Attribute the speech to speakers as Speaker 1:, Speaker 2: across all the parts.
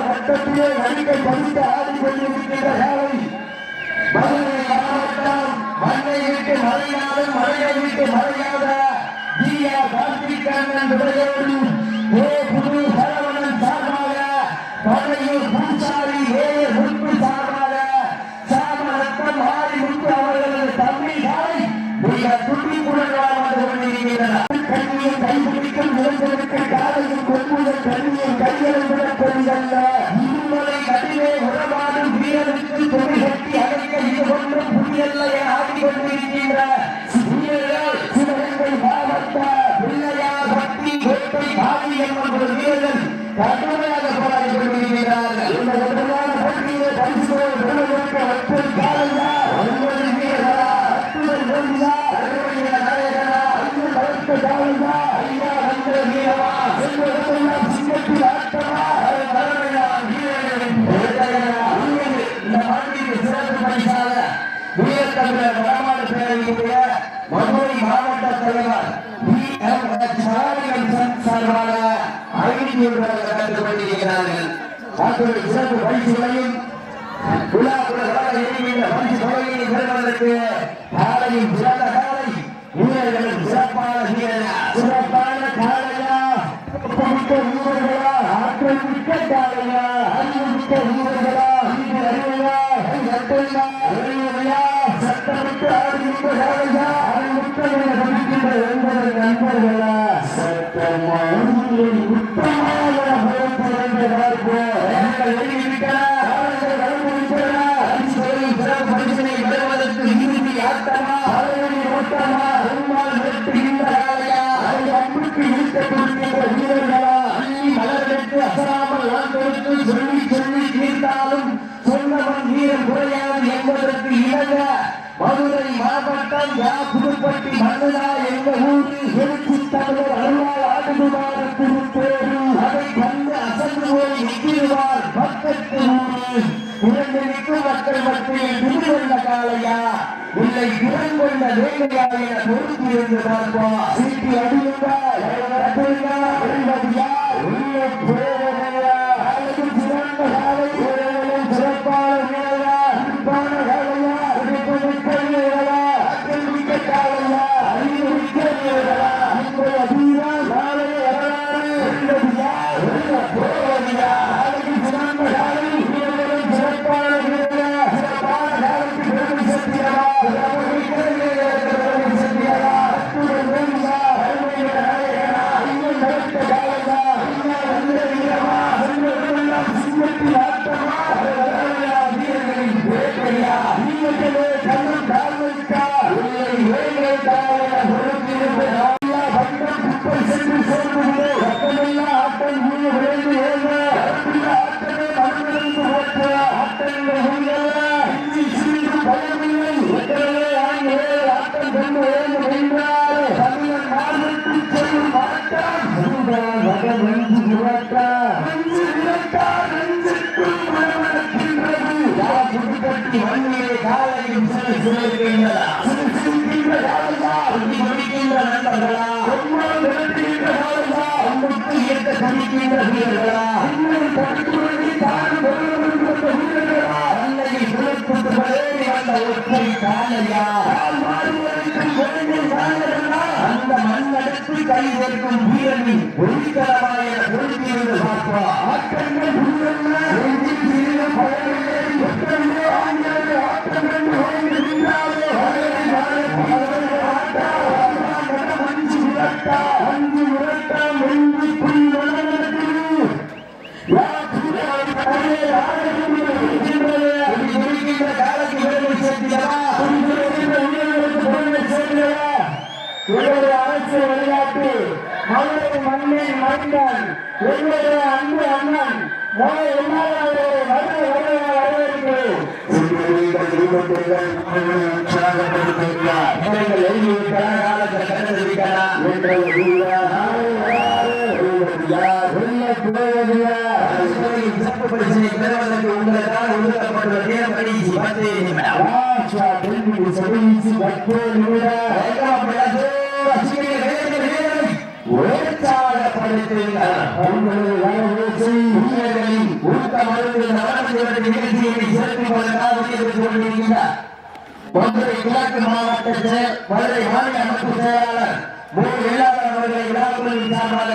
Speaker 1: சட்டத்திலே வணிகை பறித்து ஆடிக்கொண்டிருக்கின்ற காலை. மதுரை மாவட்டம் மண்ணை மறையாத மழையை மறையாத விடையோடு புது சரவணன் சார்பாக பழையூர் பூசாரி ஏ முன்பு சார்பாக சாமரத்தம் ஆரி முன்பு அவர்களது தம்பி சாலை மிக வீரர்கள் கடுமையாக ஐநூறு கலந்து கொண்டிருக்கிறார்கள் அத்துடன் சிறப்பு பரிசுகளையும் விழா புலகளாக இருக்கின்ற பரிசு தொகையை பெறுவதற்கு காலையும் சிறந்த காலை வீரர்களும் சிறப்பான சிறப்பான காலையா மிக்க வீரர்களா ஆற்றல் மிக்க காலையா அறிவு மிக்க வீரர்களா அறிவையா சட்டமிட்டு அறிவுமிக்க நண்பர்களா உத்தமாக பயன்படுத்த பார்ப்போம்
Speaker 2: கூடியிருந்த பார்ப்போம். சீட்டி அடியுங்கள். காட்டி மண்ணிலே காலையில் சிறு சிறுக்கின்றதா சிறு சிறுக்கின்ற காலையா ஒட்டி முடிக்கின்ற நண்பர்களா ஒன்றால் நிறுத்துகின்ற காலையா உழைத்தாளர் படித்தீர்கள் உங்களுடைய அவர்களுடைய நடனமிடப்பட்ட நிகழ்ச்சியை சிறப்பிப்பதற்காக எடுத்துக் கொண்டிருக்கின்றார் மதுரை கிழக்கு மாவட்டத்தில் மதுரை மாநில அமைப்பு செயலாளர் மூணு வேளாளர் அவர்களை விழாக்குழு சார்பாக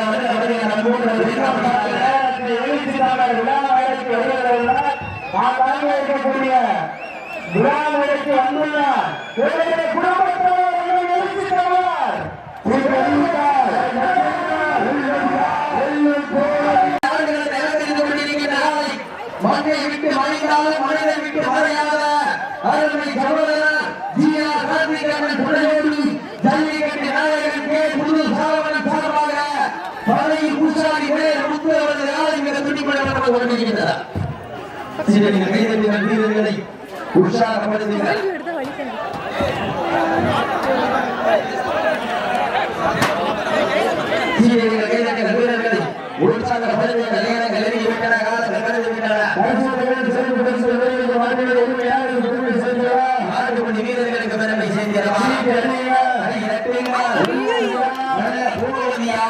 Speaker 2: தொடங்கிவிட்டதா கைதட்டுங்கள் வீரர்களை உற்சாகப்படுத்துங்கள் கைதட்டுங்கள் வீரர்களை உற்சாகப்படுத்துங்கள் நேரங்கள் எழுதிவிட்டன காலங்கள் கருதுகின்றன ஆறு மணி வீரர்களுக்கு பெருமை சேர்க்கிறவா பூர்ணியா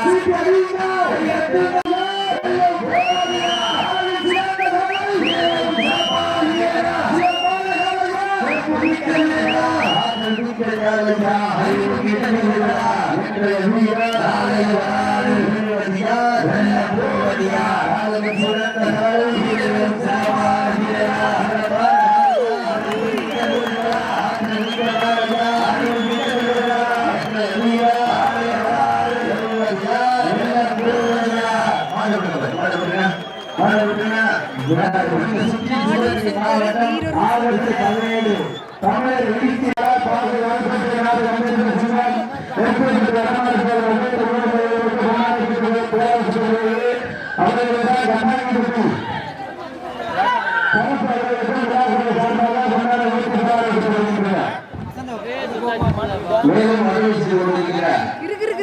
Speaker 2: மேலும் வருகை செய்து கொண்டிருக்கிற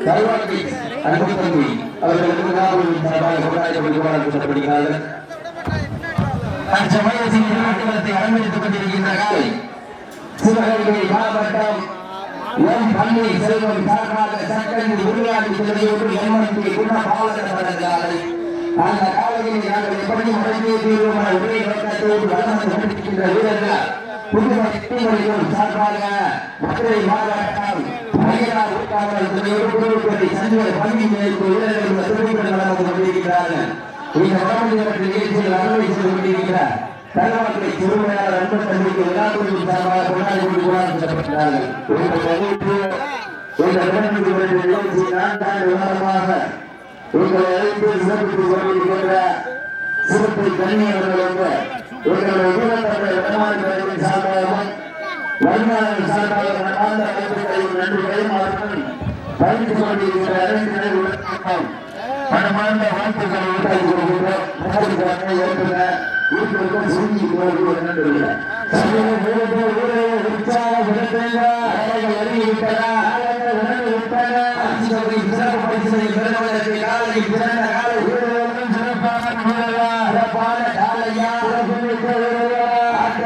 Speaker 2: கருவாக்கை அன்பு தம்பி அவர்களுக்கு நாகூரின் சார்பாக கொண்டாடப்படுகிறார்கள் அச்சமயத்தின் நிறுவனத்தை அனுமதித்துக் கொண்டிருக்கின்ற காலை சிவகங்கை மாவட்டம் எம் பள்ளி செல்வம் சார்பாக சட்டங்கள் குண அந்த காலையில் நாங்கள் எப்படி முறையே தீர்வோம் என ஒரே நோக்கத்தோடு வளர்ந்து கொண்டிருக்கின்ற வீரர்கள் புதுமை சார்பாக மதுரை மாவட்டம் பள்ளி வீரர்கள் நடந்து கொண்டிருக்கிறார்கள் இந்த நிகழ்ச்சியில் அறுவடை செய்து கொண்டிருக்கிறார் அன்பு தம்பிக்கு விழாக்குழுவின் சார்பாக கொண்டாடி இந்த வகுப்பு இந்த நிகழ்ச்சி நான்காண்டு விவரமாக உங்களை அழைத்து சிறப்பித்துக் கொண்டிருக்கின்ற சிறப்பு எங்களுடைய வீரத்தமிழ் வடமாறு பேரவையின் சார்பாகவும் வருமானங்கள் சார்பாக மனமார்ந்த வாழ்த்துக்களையும் நன்றிகளையும் அவர்கள் பயணித்துக் கொண்டிருக்கின்ற அரசியலை உலகம் மனமார்ந்த வாழ்த்துக்களை உண்டாக்கி கொடுக்கின்றோம் முன்னாடி ஏற்பட வீட்டிற்கும் சுருங்கி போவது நன்றில்லை சமயம் ஊரே ஊரே உற்சாக விடத்தேங்க அலைகள் அறிவித்தன ஆழங்கள் உணர்வு விட்டன சிறப்பு பரிசுகளை பெறுவதற்கு காலை பிறந்த காலை ஊழலும் சிறப்பான ஊழலா சிறப்பான காலையா உலகமிக்க ஊழலா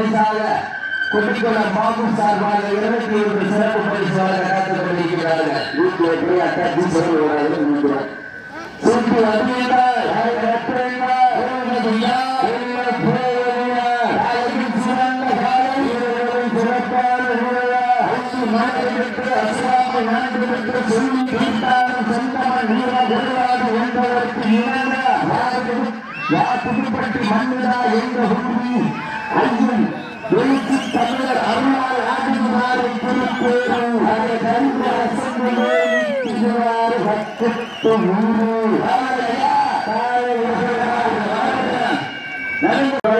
Speaker 2: பரிசாக கொட்டிக்குளம் பாபு சார்பாக இருபத்தி ஒன்று சிறப்பு பரிசாக காத்துக் கொண்டிருக்கிறார்கள். வீட்டில் போய் அட்டாச்சி சொல்லுவார்கள் நினைக்கிறேன் சுற்றி வருவீர்கள் சொல்லி கேட்டாலும் சொந்தமன் வீர குருவாக என்பதற்கு இணங்க புதுப்பட்டி மண்ணுடா என்ற பூமி ஐயன் எழுச்சி தமிழர் அருளால் ஆடுமாறு திருப்பேரு அதை கண்டு அசம்பிலே நிற்கிறார் பக்கத்து ஊரு நிறைவு